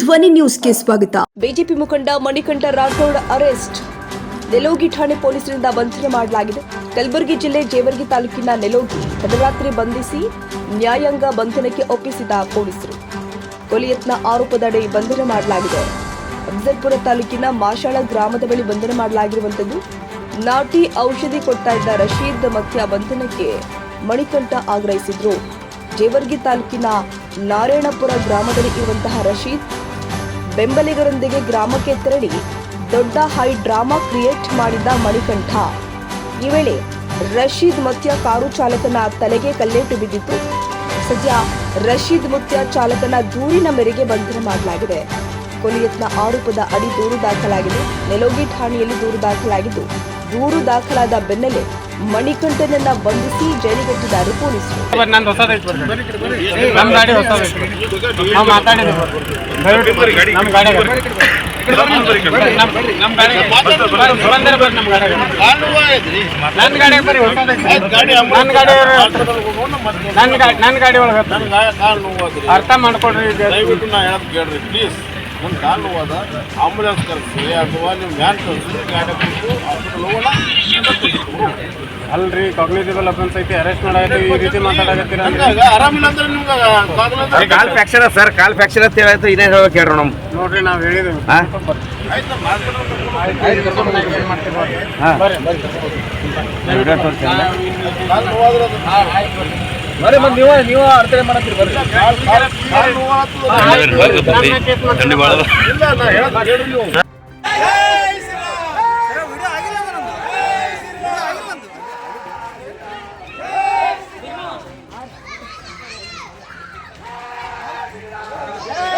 ಧ್ವನಿ ನ್ಯೂಸ್ಗೆ ಸ್ವಾಗತ. ಬಿಜೆಪಿ ಮುಖಂಡ ಮಣಿಕಂಠ ರಾಠೋಡ್ ಅರೆಸ್ಟ್. ನೆಲೋಗಿ ಠಾಣೆ ಪೊಲೀಸರಿಂದ ಬಂಧನ ಮಾಡಲಾಗಿದೆ. ಕಲಬುರಗಿ ಜಿಲ್ಲೆ ಜೇವರ್ಗಿ ತಾಲೂಕಿನ ನೆಲೋಗಿ ತಡರಾತ್ರಿ ಬಂಧಿಸಿ ನ್ಯಾಯಾಂಗ ಬಂಧನಕ್ಕೆ ಒಪ್ಪಿಸಿದ ಪೊಲೀಸರು. ಕೊಲಿಯತ್ನ ಆರೋಪದಡಿ ಬಂಧನ ಮಾಡಲಾಗಿದೆ. ಅಫ್ಜಲ್ಪುರ ತಾಲೂಕಿನ ಮಾಶಾಳ ಗ್ರಾಮದ ಬಳಿ ಬಂಧನ ಮಾಡಲಾಗಿರುವಂತದ್ದು ನಾಟಿ ಔಷಧಿ ಕೊಡ್ತಾ ಇದ್ದ ರಶೀದ್ ಮಧ್ಯ ಬಂಧನಕ್ಕೆ ಮಣಿಕಂಠ ಆಗ್ರಹಿಸಿದ್ರು. ಜೇವರ್ಗಿ ತಾಲೂಕಿನ ನಾರಾಯಣಪುರ ಗ್ರಾಮದಲ್ಲಿ ಇರುವಂತಹ ರಶೀದ್ ಬೆಂಬಲಿಗರೊಂದಿಗೆ ಗ್ರಾಮಕ್ಕೆ ತೆರಳಿ ದೊಡ್ಡ ಹೈ ಡ್ರಾಮಾ ಕ್ರಿಯೇಟ್ ಮಾಡಿದ ಮಣಿಕಂಠ. ಈ ವೇಳೆ ರಶೀದ್ ಮುತ್ಯ ಕಾರು ಚಾಲಕನ ತಲೆಗೆ ಕಲ್ಲೇಟು ಬಿದ್ದಿತ್ತು. ಸದ್ಯ ರಶೀದ್ ಮುತ್ಯ ಚಾಲಕನ ದೂರಿನ ಮೇರೆಗೆ ಬಂಧನ ಮಾಡಲಾಗಿದೆ. ಕೊಲಿಯತ್ನ ಆರೋಪದ ಅಡಿ ದೂರು ದಾಖಲಾಗಿದೆ. ನೆಲೋಗಿ ಠಾಣೆಯಲ್ಲಿ ದೂರು ದಾಖಲಾಗಿದ್ದು, ದೂರು ದಾಖಲಾದ ಬೆನ್ನಲ್ಲೇ ಮಣಿಕಂಠನನ್ನ ಬಂಧಿಸಿ ಜೈಲಿಗಟ್ಟಿದ್ದಾರೆ ಪೊಲೀಸರು. ನಂದು ಹೊಸದೈತಿ ನಮ್ಮ ಗಾಡಿ ಹೊಸದೈತಿ ನಾವು ಮಾತಾಡಿದ್ವಿ. ದಯವಿಟ್ಟು ನಮ್ಮ ಗಾಡಿ ನಮ್ಮ ಗಾಡಿ ಬಂದರೆ ಬರ್ರಿ ನಮ್ಮ ಗಾಡಿ ನನ್ನ ಗಾಡಿ ಬರ್ರಿ ಹೊಸದೈತಿ ನನ್ನ ಗಾಡಿ ನನ್ನ ಗಾಡಿ ನನ್ನ ಗಾಡಿ ಒಳಗೆ ಅರ್ಥ ಮಾಡ್ಕೊಡ್ರಿ. ದಯವಿಟ್ಟು ನಾ ಹೇಳೋದು ಕೇಳ್ರಿ ಪ್ಲೀಸ್ ನನ್ನ ಕಾಲು ನೋವಾದ ಆಂಬುಲೆನ್ಸ್ ಕರೆಸಿ ಅಥವಾ ನೀವು ಮ್ಯಾನ್ ಕರೆಸಿ ಗಾಡಿ ಕೊಟ್ಟು ಹಾಸ್ಪಿಟಲ್ ಹೋಗೋಣ. ಅಲ್ರಿ ಕಾಗ್ನಿಟಿಬಲ್ ಅಫೆನ್ಸ್ ಐತಿ ಅರೆಸ್ಟ್ ಮಾಡಾಯ್ತು ಈ ರೀತಿ ಮಾತಾಡಕತ್ತೀರ ಅಂದ್ರೆ ಹಂಗಾಗಿ ಆರಾಮಿಲ್ಲ ಅಂದ್ರೆ ನಿಮ್ಗೆ ಕಾಗಲ್ಲ ಕಾಲ್ ಫ್ರಾಕ್ಚರ್ ಸರ್ ಕಾಲ್ ಫ್ಯಾಕ್ಚರ್ ಅಂತ ಹೇಳಾಯ್ತು ಇನ್ನೇನು ಹೇಳೋಕೆ ಹೇಳ್ರಿ ನಮ್ ನೋಡ್ರಿ ನಾವು ಹೇಳಿದ್ವಿ. ನೀವು ನೀವು ನಮ್ಮ hospital ಹಾ. ಬರ್ರಿ ಕಾಲು ನೋವಾದ್ರೆ Yeah.